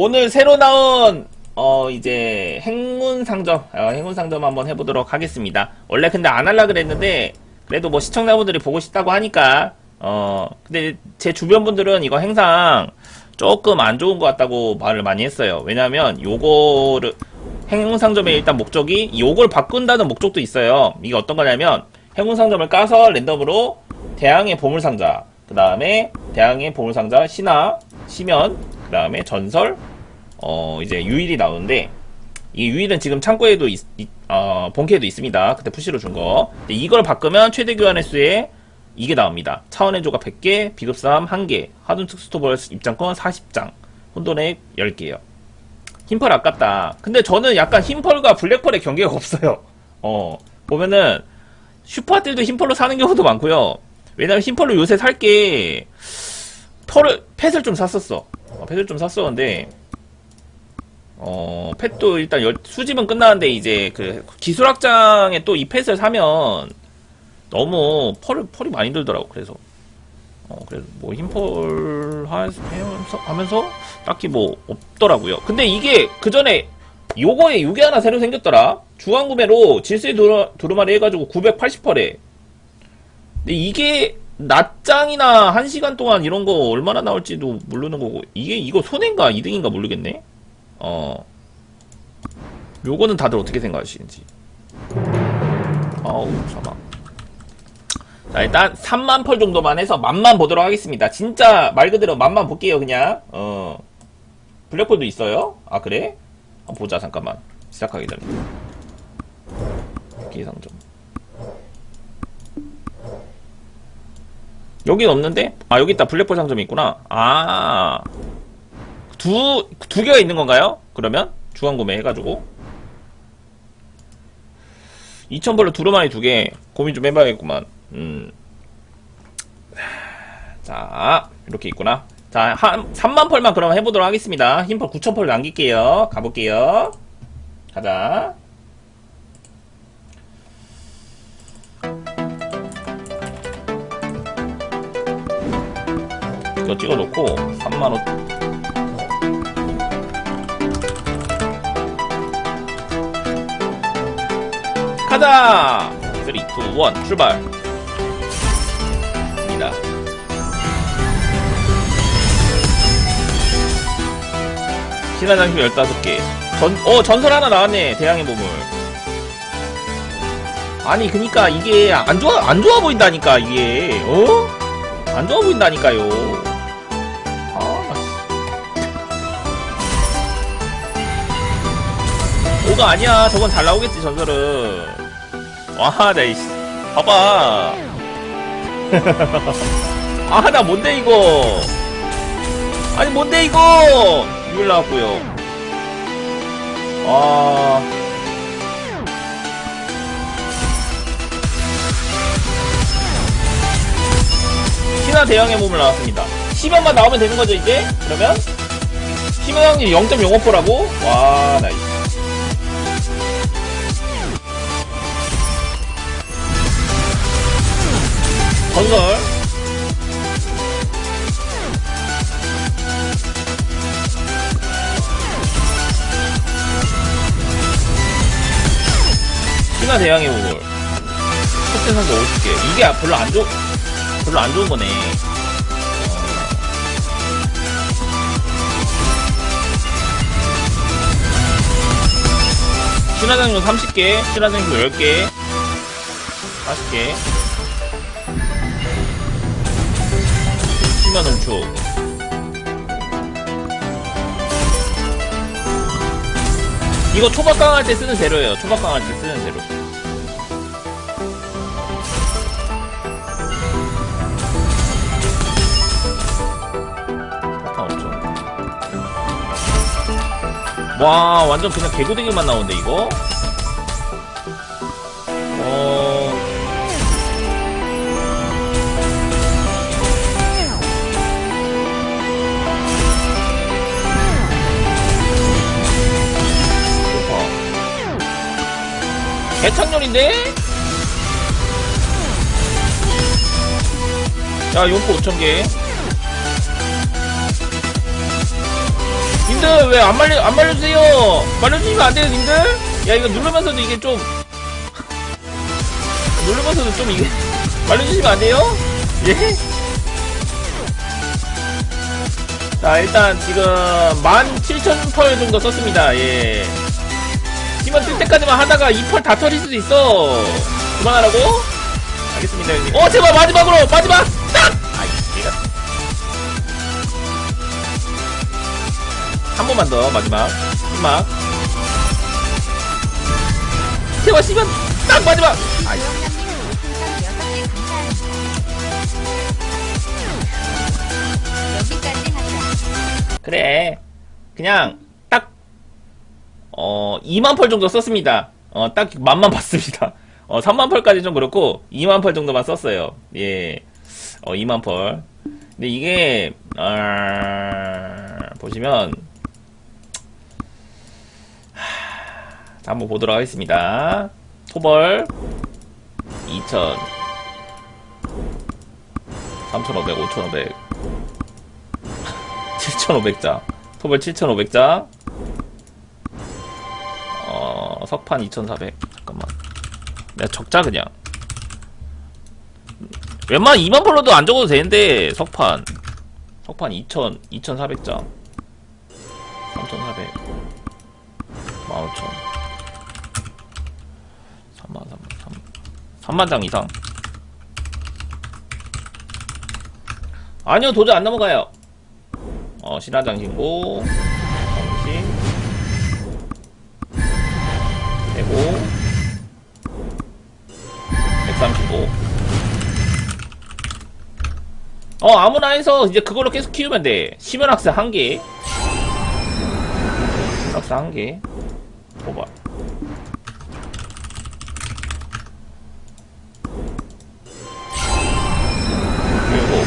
오늘 새로 나온 어 이제 행운 상점 어, 행운 상점 한번 해보도록 하겠습니다. 원래 근데 안 할라 그랬는데 그래도 뭐 시청자분들이 보고 싶다고 하니까 어 근데 제 주변 분들은 이거 행상 조금 안 좋은 것 같다고 말을 많이 했어요. 왜냐면 요거를 행운 상점의 일단 목적이 요걸 바꾼다는 목적도 있어요. 이게 어떤 거냐면 행운 상점을 까서 랜덤으로 대항의 보물 상자, 그 다음에 대항의 보물 상자 신화, 시면, 그 다음에 전설, 어 이제 유일이 나오는데 이 유일은 지금 창고에도 있, 있- 어 본캐에도 있습니다. 그때 푸시로 준 거. 이걸 바꾸면 최대 교환 횟수에 이게 나옵니다. 차원의 조각 100개, 비급삼 1개, 하둔 특수토벌 입장권 40장, 혼돈액 10개요. 흰펄 아깝다. 근데 저는 약간 흰펄과 블랙펄의 경계가 없어요. 어, 보면은, 슈퍼들도 흰펄로 사는 경우도 많고요. 왜냐면 흰펄로 요새 살 게, 펄을, 펫을 좀 샀었어. 어, 펫을 좀 샀었는데, 어, 펫도 일단 열- 수집은 끝나는데 이제 그 기술학장에 또 이 펫을 사면 너무 펄을, 펄이 많이 들더라고. 그래서. 어, 그래서 뭐 하- 하면서, 하면서 딱히 뭐 없더라고요. 근데 이게 그 전에 요거에 요게 하나 새로 생겼더라. 주간구매로 질세 두루, 두루마리 해가지고 980펄에. 근데 이게 낮장이나 1시간 동안 이런 거 얼마나 나올지도 모르는 거고 이게 이거 손해인가 이득인가 모르겠네. 어. 요거는 다들 어떻게 생각하시는지. 아우, 잠깐. 자, 일단 3만 펄 정도만 해서 맛만 보도록 하겠습니다. 진짜 말 그대로 맛만 볼게요, 그냥. 어. 블랙홀도 있어요? 아, 그래? 한번 보자, 잠깐만. 시작하기 전에. 기상점. 여긴 없는데? 아, 여기 있다. 블랙홀 상점이 있구나. 아. 두, 두 개가 있는 건가요? 그러면? 주간 구매 해가지고. 2,000벌로 두루마리 두 개. 고민 좀 해봐야겠구만. 음. 자, 이렇게 있구나. 자, 한, 3만 펄만 그럼 해보도록 하겠습니다. 흰펄 9,000펄 남길게요. 가볼게요. 가자. 이거 찍어놓고, 3만원. 가자! 3, 2, 1, 출발! 입니다. 신화장품 15개. 전, 어, 전설 하나 나왔네. 대항의 보물. 아니, 그니까 이게 안 좋아, 안 좋아 보인다니까, 이게. 어? 안 좋아 보인다니까요. 아, 씨. 오가 아니야. 저건 잘 나오겠지, 전설은. 와, 나, 이씨. 봐봐. 아, 나 뭔데, 이거. 아니, 뭔데, 이거. 유일 나왔고요 아. 신화 대형의 몸을 나왔습니다. 10연만 나오면 되는 거죠, 이제? 그러면? 신화 형님 0.05%라고? 와, 나이스. 건설. 신화 대형의 몸을. 속된 상자 50개. 이게 별로 안 좋, 별로 안 좋은 거네. 신화장용 30개, 신화장용 10개, 40개. 심한 훔축. 이거 초밥 강 할 때 쓰는 재료예요. 초밥 강 할 때 쓰는 재료. 와, 완전 그냥 개구대기만 나오는데, 이거? 좋다. 개창렬인데? 자, 용포 5,000개. 님들 왜 안 말려 안 말려주세요 말려주시면 안 돼요 님들 야 이거 누르면서도 이게 좀 누르면서도 좀 이게 말려주시면 안 돼요 예? 자 일단 지금 17,000펄 정도 썼습니다 예 팀원 뜰 때까지만 하다가 이 펄 다 터질 수도 있어. 그만하라고? 알겠습니다 형님. 어 제발 마지막으로 마지막! 딱! 아이 얘가. 한 번만 더 마지막. 마지막. 제발 씨발 딱 마지막! 아이. 그래. 그냥 딱 어, 2만 펄 정도 썼습니다. 어, 딱 만만 봤습니다. 어, 3만 펄까지 좀 그렇고 2만 펄 정도만 썼어요. 예. 어, 2만 펄. 근데 이게 아, 보시면 하, 자, 한번 보도록 하겠습니다. 토벌 2000 3500, 5500 7,500자. 토벌 7,500자. 어, 석판 2,400. 잠깐만. 내가 적자 그냥. 웬만한 2만 펄로도 안 적어도 되는데, 석판. 석판 2,000, 2,400자. 3,400. 15,000. 3만, 3만, 3만. 3만 장 이상. 아니요, 도저히 안 넘어가요. 어, 신화장 신고, 135. 어, 아무나 해서 이제 그걸로 계속 키우면 돼. 심연학생 한 개. 학생 한 개. 뽑아. 그리고,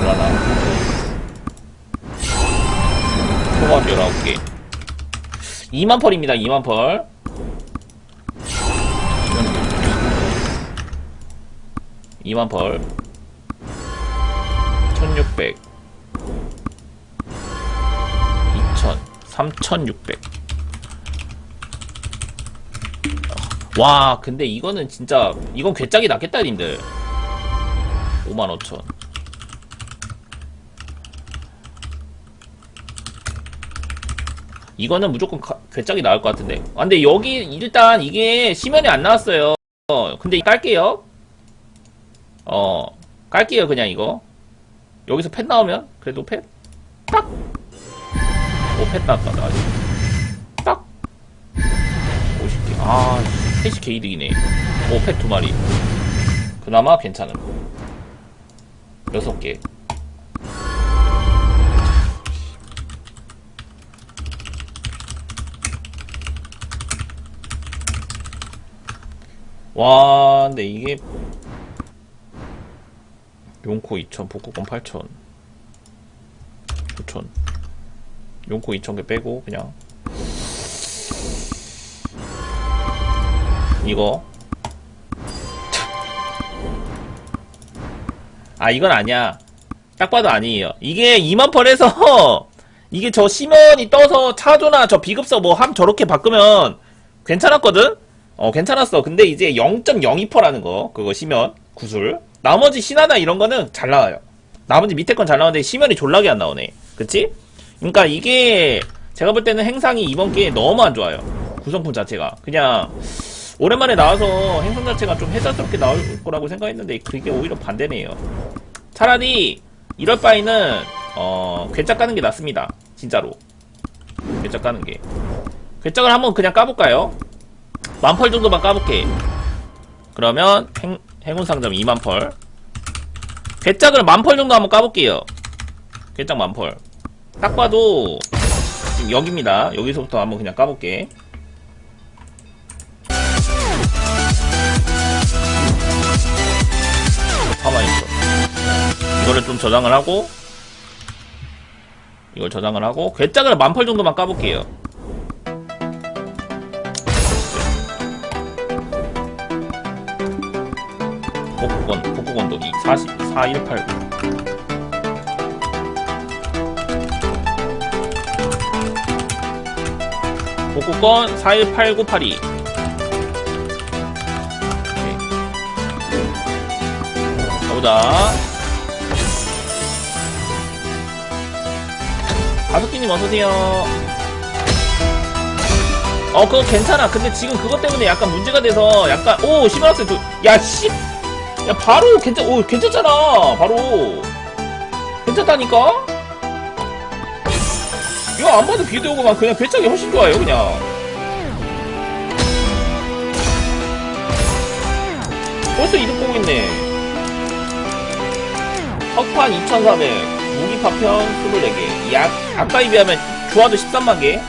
일어나. 초밥 19개. 2만 펄입니다, 2만 펄. 이만 펄. 1600. 2000. 3600. 와, 근데 이거는 진짜, 이건 괴짝이 낫겠다, 님들. 55,000. 이거는 무조건 가- 괴짝이 나올 것 같은데. 아, 근데 여기 일단 이게 시면이 안 나왔어요. 어, 근데 깔게요. 어, 깔게요 그냥 이거. 여기서 펫 나오면 그래도 펫 딱. 오펫 나왔다 나 아직. 딱. 50개. 아, 펫이 개이득이네. 오펫 두 마리. 그나마 괜찮음. 여섯 개. 와, 근데 이게 용코 2,000, 복구권 8,000, 9,000. 용코 2,000개 빼고 그냥 이거 아 이건 아니야. 딱 봐도 아니에요. 이게 2만 펄에서 이게 저 시면이 떠서 차조나 저 비급서 뭐 함 저렇게 바꾸면 괜찮았거든? 어, 괜찮았어. 근데 이제 0.02%라는 거, 그거 시면, 구슬. 나머지 신화나 이런 거는 잘 나와요. 나머지 밑에 건 잘 나오는데 시면이 졸라게 안 나오네. 그치? 그러니까 이게, 제가 볼 때는 행상이 이번 기회에 너무 안 좋아요. 구성품 자체가. 그냥, 오랜만에 나와서 행성 자체가 좀 해자스럽게 나올 거라고 생각했는데, 그게 오히려 반대네요. 차라리, 이럴 바에는, 어, 괴짝 까는 게 낫습니다. 진짜로. 괴짝 까는 게. 괴짝을 한번 그냥 까볼까요? 만펄 정도만 까볼게. 그러면 행, 행운 상점 2만 펄. 괴짝을 만펄 정도 한번 까볼게요. 괴짝 만펄. 딱 봐도 지금 여기입니다. 여기서부터 한번 그냥 까볼게. 있어. 이거를 좀 저장을 하고 이걸 저장을 하고 괴짝을 만펄 정도만 까볼게요. 복구건 복구건더기 4, 4, 1, 8, 9. 복구건 418982 가보자. 가속기님 어서오세요. 어 그거 괜찮아. 근데 지금 그것 때문에 약간 문제가 돼서 약간 오 시바라스 야 씨. 야 바로 괜찮 오 괜찮잖아 바로. 괜찮다니까? 이거 안 봐도 비디오고만 그냥 배짱이 훨씬 좋아요 그냥. 벌써 이득 보고 있네. 석판 2400 무기 파편 24개. 약 아까에 비하면 좋아도 13만개.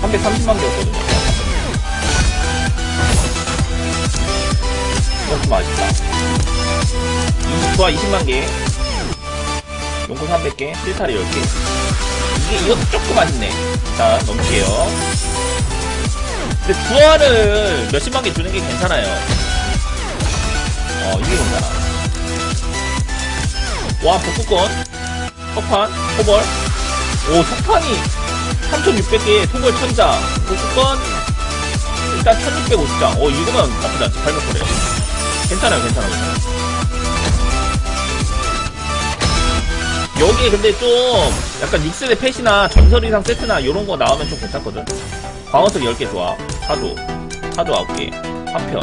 330만 개였거든요 좀 아쉽다. 20부하 20만 개. 용구 300개. 실타리 10개. 이게 이것도 조금 아쉽네. 자 넘길게요. 근데 부하를 몇십만 개 주는 게 괜찮아요. 어 이게 괜찮아. 와 복구권. 석판 토벌. 오 석판이 3600개 토벌 1000장. 복구권. 일단 1650장. 어 이거면 나쁘지 않지. 800거래요 괜찮아요 괜찮아요 괜찮아요 여기에 근데 좀 약간 6세대 펫이나 전설 이상 세트나 이런 거 나오면 좀 괜찮거든. 광어석 10개 좋아. 사조. 사조 9개. 파편.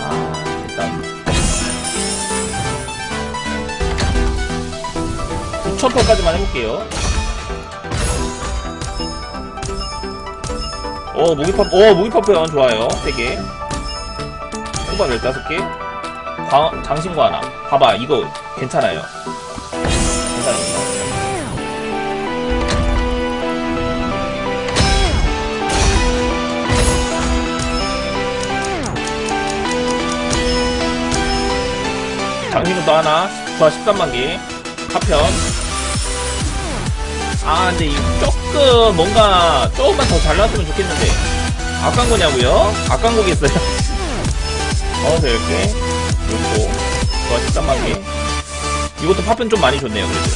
아, 일단. 9,000편까지만 해볼게요. 어, 무기파, 어, 무기파편 좋아요. 3개. 호박 15개. 광, 장신구 하나. 봐봐, 이거 괜찮아요. 괜찮습니다. 장신구도 하나, 부하 13만 개, 파편. 아, 근데 이 조금 뭔가 조금만 더잘 나왔으면 좋겠는데. 아깐 거냐고요? 아깐 거겠어요. 어, 10개, 요거, 부하 13만 개. 이것도 파편 좀 많이 줬네요, 그래도.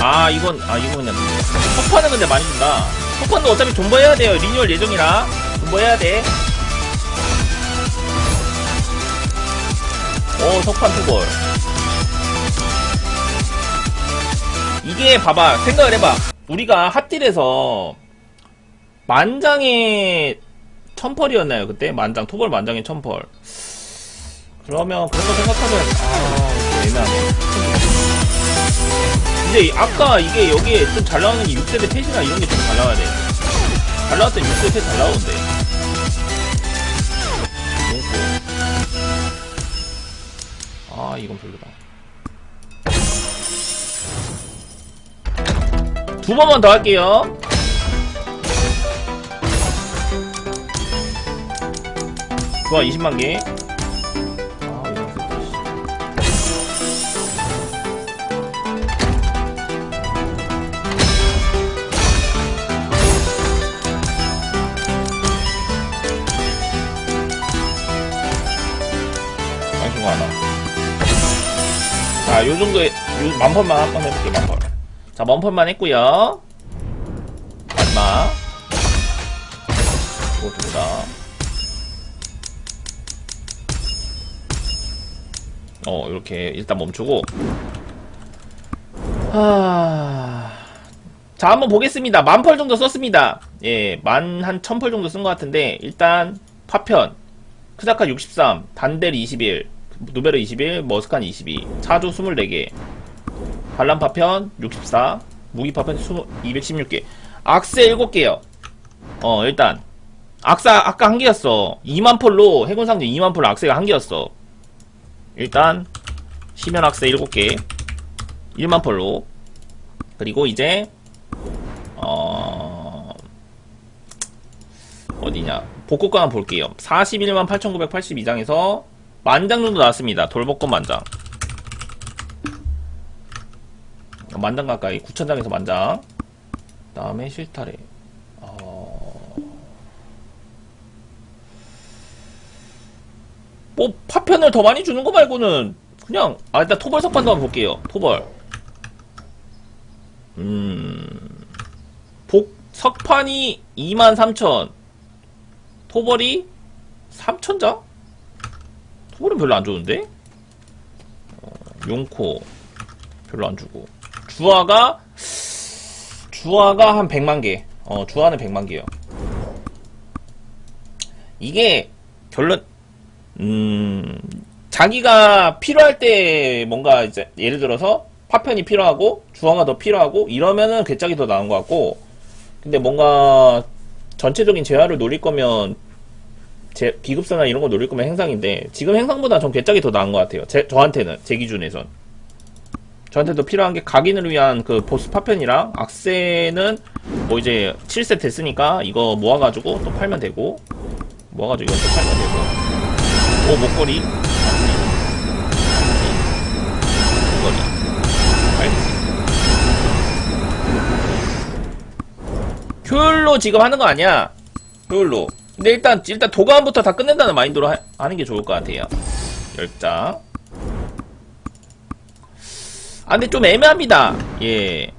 아, 이건, 아, 이건 그냥. 석판은 근데 많이 준다. 석판도 어차피 존버해야 돼요. 리뉴얼 예정이라. 존버해야 돼. 오, 석판 투벌. 이게 봐봐 생각을 해봐. 우리가 핫딜에서 만장의 천펄이었나요 그때? 만장 토벌 만장의 천펄. 그러면 그런 거 생각하면 아 애매하네. 근데 아까 이게 여기에 좀 잘 나오는 게 6세대 펫이나 이런 게 좀 잘 나와야 돼잘 나왔을 때 6세대 펫잘 나오는데 아 이건 별로다 두 번만 더 할게요. 좋아, 20만 개. 자, 요 정도에, 요 만펄만 한번 해볼게요, 만펄. 자, 먼펄만 했고요 마지막. 이것도다. 어, 이렇게 일단 멈추고. 하... 자, 한번 보겠습니다. 만펄 정도 썼습니다. 예, 만 한 천펄 정도 쓴 것 같은데, 일단, 파편. 크자카 63, 단델 21, 누베르 21, 머스칸 22, 차조 24개, 반란 파편 64, 무기 파편 216개, 악세 7개요. 어, 일단. 악사, 아까 한 개였어. 2만 폴로, 해군 상징 2만 폴로 악세가 한 개였어. 일단, 시면 악세 7개, 1만 폴로. 그리고 이제, 어, 어디냐. 한번 볼게요. 41만 8,982장에서 만장 정도 나왔습니다. 돌복권 만장. 만장 가까이. 9천장에서 만장. 그 다음에 실타래. 어... 뭐 파편을 더 많이 주는 거 말고는 그냥 아 일단 토벌 석판도 한번 볼게요. 토벌. 음. 복 석판이 23,000. 토벌이 3,000장? 토벌은 별로 안 좋은데? 어, 용코 별로 안 주고. 주화가 주화가 한 100만 개. 어, 주화는 100만 개요. 이게 결론 음, 자기가 필요할 때 뭔가 이제 예를 들어서 파편이 필요하고 주화가 더 필요하고 이러면은 괴짝이 더 나은 것 같고 근데 뭔가 전체적인 재화를 노릴 거면 제, 비급사나 이런 거 노릴 거면 행상인데 지금 행상보다 전 괴짝이 더 나은 것 같아요. 제, 저한테는 제 기준에선. 저한테도 필요한 게 각인을 위한 그 보스 파편이랑 악세는 뭐 이제 7세 됐으니까 이거 모아가지고 또 팔면 되고 모아가지고 이거 또 팔면 되고. 오 목걸이. 목걸이. 알겠지 효율로 지금 하는 거 아니야? 효율로 근데 일단 일단 도감부터 다 끝낸다는 마인드로 하, 하는 게 좋을 것 같아요 10장 아 근데 좀 애매합니다 예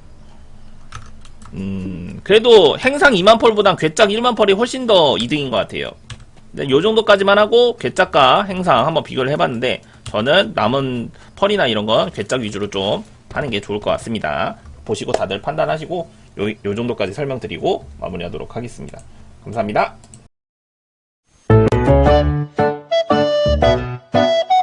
음, 그래도 행상 2만 펄보단 괴짝 1만 펄이 훨씬 더 이득인 것 같아요. 요 정도까지만 하고 괴짝과 행상 한번 비교를 해봤는데 저는 남은 펄이나 이런 건 괴짝 위주로 좀 하는 게 좋을 것 같습니다. 보시고 다들 판단하시고 요, 요 정도까지 설명드리고 마무리하도록 하겠습니다. 감사합니다. Thank you.